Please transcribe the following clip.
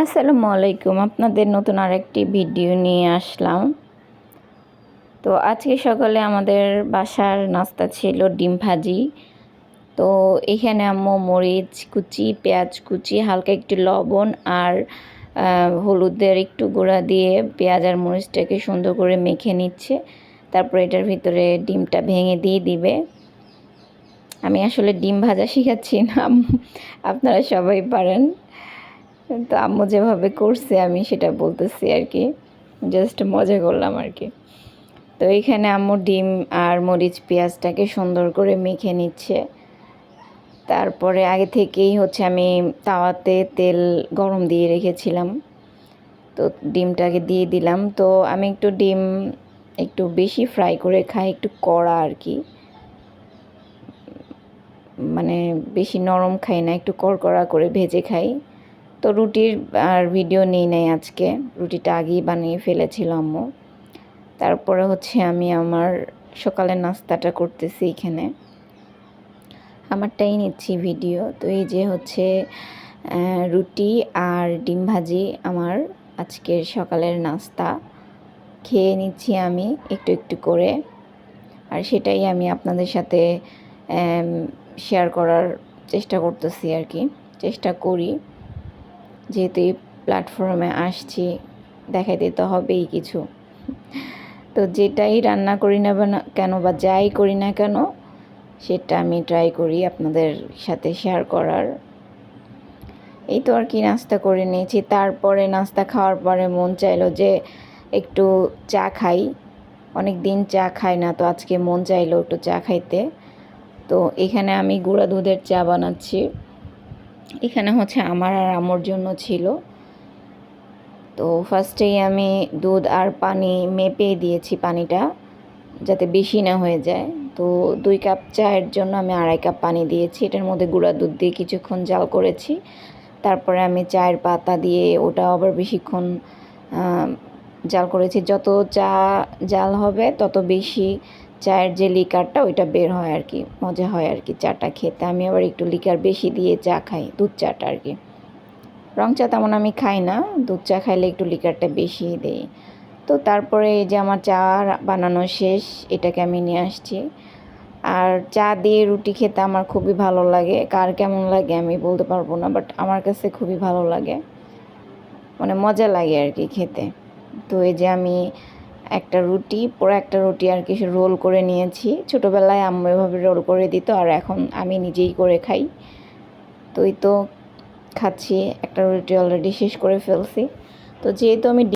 আসসালামু আলাইকুম। আপনাদের নতুন আরেকটি ভিডিও নিয়ে আসলাম। তো আজকে সকালে আমাদের বাসার নাস্তা ছিল ডিম ভাজি। তো এখানে আম্মু মরিচ কুচি, পেঁয়াজ কুচি, হালকা একটু লবণ আর হলুদের একটু গুঁড়া দিয়ে পেঁয়াজ আর মরিচটাকে সুন্দর করে মেখে নিচ্ছে। তারপর এটার ভিতরে ডিমটা ভেঙে দিয়ে দিবে। আমি আসলে ডিম ভাজা শিখাচ্ছি না। আপনারা সবাই পারেন। তো আম্মু যেভাবে করছে, আমি সেটা বলতেছি আর কি। জাস্ট মজা করলাম আর কি। তো এখানে আম্মু ডিম আর মরিচ পেঁয়াজটাকে সুন্দর করে মেখে নিচ্ছে। তারপরে আগে থেকেই হচ্ছে আমি তাওয়াতে তেল গরম দিয়ে রেখেছিলাম। তো ডিমটাকে দিয়ে দিলাম। তো আমি একটু ডিম একটু বেশি ফ্রাই করে খাই, একটু কড়া আর কি। মানে বেশি নরম খাই না, একটু কড়কড়া করে ভেজে খাই। তো রুটির আর ভিডিও নেই নাই আজকে। রুটিটা আগেই বানিয়ে ফেলেছিল আম্মু। তারপরে হচ্ছে আমি আমার সকালের নাস্তাটা করতেছি এখানে। আমারটাই নিচ্ছি ভিডিও তো এই যে হচ্ছে রুটি আর ডিম ভাজি আমার আজকের সকালের নাস্তা। খেয়ে নিচ্ছি আমি একটু একটু করে। আর সেটাই আমি আপনাদের সাথে শেয়ার করার চেষ্টা করতেছি আর কি। চেষ্টা করি। যেহেতু এই প্ল্যাটফর্মে আসছি দেখাইতে তো হবেই কিছু। তো যেটাই রান্না করি না কেন বা যাই করি না কেন, সেটা আমি ট্রাই করি আপনাদের সাথে শেয়ার করার। এই তো আর কি নাস্তা করে নিয়েছি। তারপরে নাস্তা খাওয়ার পরে মন চাইলো যে একটু চা খাই। অনেক দিন চা খাই না, তো আজকে মন চাইলো একটু চা খাইতে। তো এখানে আমি গুঁড়া দুধের চা বানাচ্ছি। এখানে হচ্ছে আমার আর আমর জন্য ছিল। তো ফার্স্টেই আমি দুধ আর পানি মেপে দিয়েছি পানিটা, যাতে বেশি না হয়ে যায়। তো দুই কাপ চায়ের জন্য আমি আড়াই কাপ পানি দিয়েছি। এটার মধ্যে গুঁড়া দুধ দিয়ে কিছুক্ষণ জাল করেছি। তারপরে আমি চায়ের পাতা দিয়ে ওটা আবার বেশিক্ষণ জাল করেছি। যত চা জাল হবে, তত বেশি চায়ের যে লিকারটা ওইটা বের হয় আর কি মজা হয় আর কি চাটা খেতে। আমি আবার একটু লিকার বেশি দিয়ে চা খাই, দুধ চাটা আর কি রং চা তেমন আমি খাই না, দুধ চা খাইলে একটু লিকারটা বেশি দেই। তো তারপরে এই যে আমার চা বানানো শেষ, এটাকে আমি নিয়ে আসছি। আর চা দিয়ে রুটি খেতে আমার খুবই ভালো লাগে। কার কেমন লাগে আমি বলতে পারব না বাট আমার কাছে খুবই ভালো লাগে। মানে মজা লাগে আর কি খেতে। তো এই যে আমি একটা রুটি, পুরো একটা রুটি আর কিছু রোল করে নিয়েছি। ছোটোবেলায় আম্মু এভাবে রোল করে দিত আর এখন আমি নিজেই করে খাই। তো এই তো খাচ্ছি, একটা রুটি অলরেডি শেষ করে ফেলছি। তো যেহেতু আমি